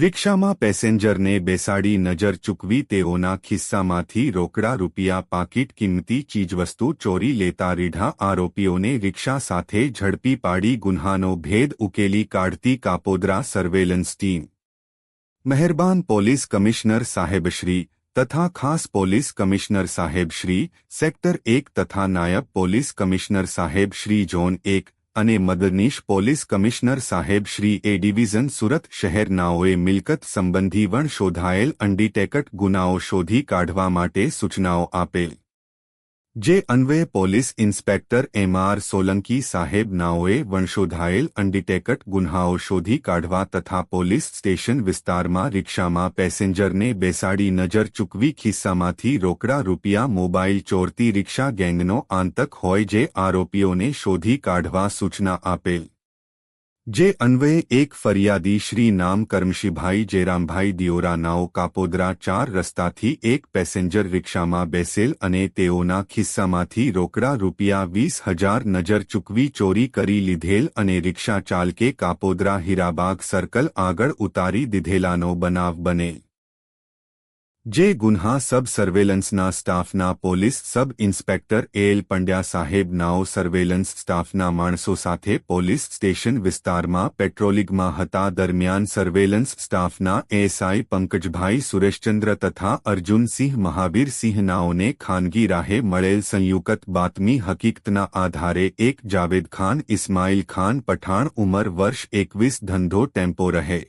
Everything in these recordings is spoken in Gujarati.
રિક્ષામાં પેસેન્જરને બેસાડી નજર ચૂકવી તેઓના ખિસ્સામાંથી રોકડા રૂપિયા, પાકીટ કિંમતી ચીજવસ્તુ ચોરી લેતા રીઢા આરોપીઓને રિક્ષા સાથે ઝડપી પાડી ગુન્હાનો ભેદ ઉકેલી કાઢતી કાપોદરા સર્વેલન્સ ટીમ. મહેરબાન પોલીસ કમિશનર સાહેબશ્રી તથા ખાસ પોલીસ કમિશનર સાહેબશ્રી સેક્ટર એક તથા નાયબ પોલીસ કમિશનર સાહેબશ્રી ઝોન એક અને મદદનીશ પોલીસ કમિશનર સાહેબ શ્રી એ ડિવિઝન સુરત શહેરનાઓએ મિલકત સંબંધી વણ શોધાયેલ અનડિટેકટ ગુનાઓ શોધી કાઢવા માટે સૂચનાઓ આપેલ. જે અન્વયે police inspector M R Solanki સાહેબ નાઓએ વંશોધાયેલ અંડીટેકટ ગુન્હાઓ શોધી કાઢવા તથા પોલીસ સ્ટેશન વિસ્તારમાં રિક્ષામાં પેસેન્જરને બેસાડી નજર ચૂકવી ખિસ્સામાંથી રોકડા રૂપિયા મોબાઈલ ચોરતી રિક્ષા ગેંગનો આંતક હોય જે આરોપીઓને શોધી કાઢવા સૂચના આપેલ. જે અન્વયે એક ફરિયાદી શ્રી નામ કર્મશીભાઈ જેરામભાઈ દિયોરા નાઓ કાપોદરા ચાર રસ્તાથી એક પેસેન્જર રિક્ષામાં બેસેલ અને તેઓના ખિસ્સામાંથી રોકડા રૂપિયા વીસ હજાર નજર ચૂકવી ચોરી કરી લીધેલ અને રિક્ષા ચાલકે કાપોદરા હીરાબાગ સર્કલ આગળ ઉતારી દીધેલાનો બનાવ બનેલ. જે ગુન્હા સબ સર્વેલન્સના સ્ટાફના police sub inspector L Pandya સાહેબ નાઓ સર્વેલન્સ સ્ટાફના માણસો સાથે પોલીસ સ્ટેશન વિસ્તારમાં પેટ્રોલિંગમાં હતા દરમિયાન સર્વેલન્સ સ્ટાફના એએસઆઈ પંકજભાઈ સુરેશચંદ્ર તથા અર્જુનસિંહ મહાવીરસિંહ નાઓને ખાનગી રાહે મળેલ સંયુક્ત બાતમી હકીકતના આધારે એક જાવેદ ખાન ઇસ્માઇલ ખાન પઠાણ ઉંમર વર્ષ એકવીસ ધંધો ટેમ્પો રહે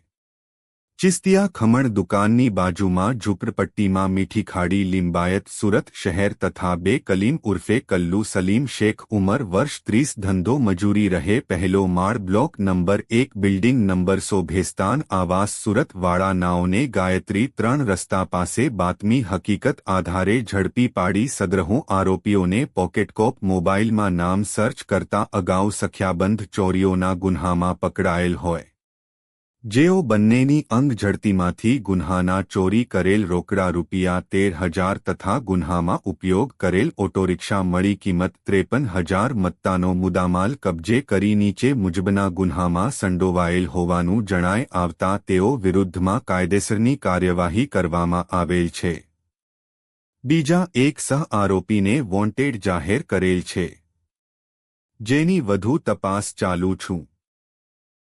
ચિસ્તિયા ખમણ દુકાનની બાજુમાં ઝૂંપડપટ્ટીમાં મીઠી ખાડી, લિંબાયત સુરત શહેર તથા બે કલીમ ઉર્ફે કલ્લુ સલીમ શેખ ઉમર વર્ષ ત્રીસ ધંધો મજૂરી રહે પહેલો માળ બ્લોક નંબર એક બિલ્ડિંગ નંબર સો ભેસ્તાન આવાસ સુરત વાળા નાઓને ગાયત્રી ત્રણ રસ્તા પાસે બાતમી હકીકત આધારે ઝડપી પાડી સદ્રહું આરોપીઓને પોકેટકોપ મોબાઇલમાં નામ સર્ચ કરતા અગાઉ સખ્યાબંધ ચોરીઓના ગુન્હામાં પકડાયેલ હોય. જેઓ બંનેની અંગ ઝડતીમાંથી ગુન્હાના ચોરી કરેલ રોકડા રૂપિયા તેર હજાર તથા ગુન્હામાં ઉપયોગ કરેલ ઓટોરિક્ષા મળી કિંમત ત્રેપન હજાર મત્તાનો મુદામાલ કબજે કરી નીચે મુજબના ગુન્હામાં સંડોવાયેલ હોવાનું જણાય આવતા તેઓ વિરુદ્ધમાં કાયદેસરની કાર્યવાહી કરવામાં આવેલ છે. બીજા એક સહ આરોપીને વોન્ટેડ જાહેર કરેલ છે. જેની વધુ તપાસ ચાલુ છું.